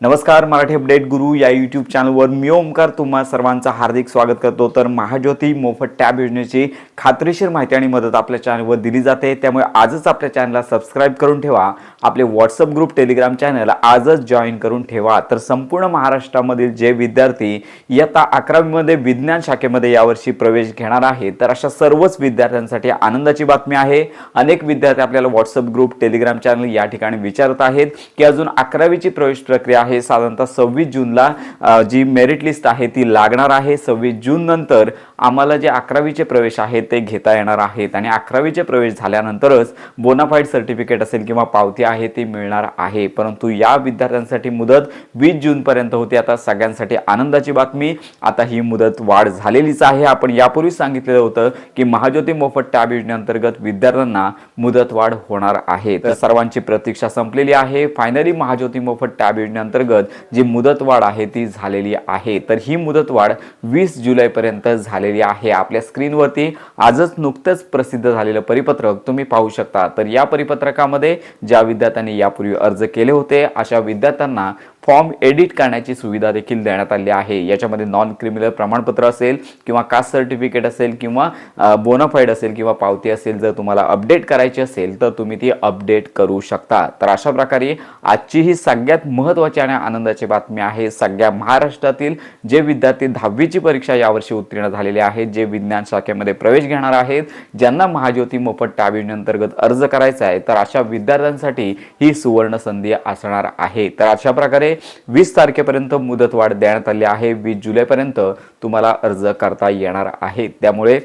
नमस्कार मराठी अपडेट गुरु या यूट्यूब चॅनलवर मी ओमकार तुम्हा सर्वांचं हार्दिक स्वागत करतो. तर महाज्योती मोफत टॅब योजनेची खात्रीशीर माहिती आणि मदत आपल्या चॅनलवर दिली जाते. त्यामुळे आजच आपल्या चॅनलला सबस्क्राईब करून ठेवा. आपले व्हॉट्सअप ग्रुप टेलिग्राम चॅनल आजच जॉईन करून ठेवा. तर संपूर्ण महाराष्ट्रामधील जे विद्यार्थी इयत्ता अकरावीमध्ये विज्ञान शाखेमध्ये यावर्षी प्रवेश घेणार आहेत तर अशा सर्वच विद्यार्थ्यांसाठी आनंदाची बातमी आहे. अनेक विद्यार्थी आपल्याला व्हॉट्सअप ग्रुप टेलिग्राम चॅनल या ठिकाणी विचारत आहेत की अजून अकरावीची प्रवेश प्रक्रिया आहे. साधारणतः सव्वीस जूनला जी मेरिट लिस्ट आहे ती लागणार आहे. सव्वीस जून नंतर आम्हाला जे अकरावीचे प्रवेश आहेत ते घेता येणार आहेत. आणि अकरावीचे प्रवेश झाल्यानंतरच बोनाफाईड सर्टिफिकेट असेल किंवा पावती आहे ती मिळणार आहे. परंतु या विद्यार्थ्यांसाठी मुदत वीस जूनपर्यंत होती. आता सगळ्यांसाठी आनंदाची बातमी. आता ही मुदत वाढ झालेलीच आहे. आपण यापूर्वी सांगितलेलं होतं की महाज्योती मोफत टॅब योजनेअंतर्गत विद्यार्थ्यांना मुदत वाढ होणार आहे. तर सर्वांची प्रतीक्षा संपलेली आहे. फायनली महाज्योती मोफत टॅब योजनेअंतर्गत जी मुदतवाढ आहे ती झालेली आहे. तर ही मुदतवाढ वीस जुलैपर्यंत झालेली आहे. आपल्या स्क्रीनवरती आजच नुकतंच प्रसिद्ध झालेलं परिपत्रक तुम्ही पाहू शकता. तर या परिपत्रकामध्ये ज्या विद्यार्थ्यांनी यापूर्वी अर्ज केले होते अशा विद्यार्थ्यांना फॉर्म एडिट करण्याची सुविधा देखील देण्यात आली आहे. याच्यामध्ये नॉन क्रिमिनल प्रमाणपत्र असेल किंवा कास्ट सर्टिफिकेट असेल किंवा बोनाफाईड असेल किंवा पावती असेल जर तुम्हाला अपडेट करायची असेल तर तुम्ही ती अपडेट करू शकता. तर अशा प्रकारे आजची ही सगळ्यात महत्त्वाची आणि आनंदाची बातमी आहे. सगळ्या महाराष्ट्रातील जे विद्यार्थी दहावीची परीक्षा यावर्षी उत्तीर्ण झालेले आहेत जे विज्ञान शाखेमध्ये प्रवेश घेणार आहेत ज्यांना महाज्योती मोफत टॅब योजनेअंतर्गत अर्ज करायचा आहे तर अशा विद्यार्थ्यांसाठी ही सुवर्ण संधी असणार आहे. तर अशा प्रकारे वीस तारखेपर्यंत मुदतवाढ देण्यात आली आहे. वीस जुलैपर्यंत तुम्हाला अर्ज करता येणार आहे. त्यामुळे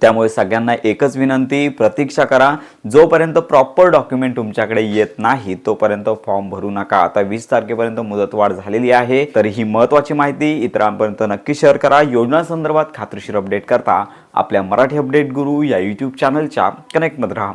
त्यामुळे सगळ्यांना एकच विनंती प्रतीक्षा करा. जोपर्यंत प्रॉपर डॉक्युमेंट तुमच्याकडे येत नाही तोपर्यंत फॉर्म भरू नका. आता वीस तारखेपर्यंत मुदतवाढ झालेली आहे. तर ही महत्त्वाची माहिती इतरांपर्यंत नक्की शेअर करा. योजना संदर्भात खात्रीशीर अपडेट करता आपल्या मराठी अपडेट गुरु या यूट्यूब चॅनलच्या कनेक्टमध्ये राहा.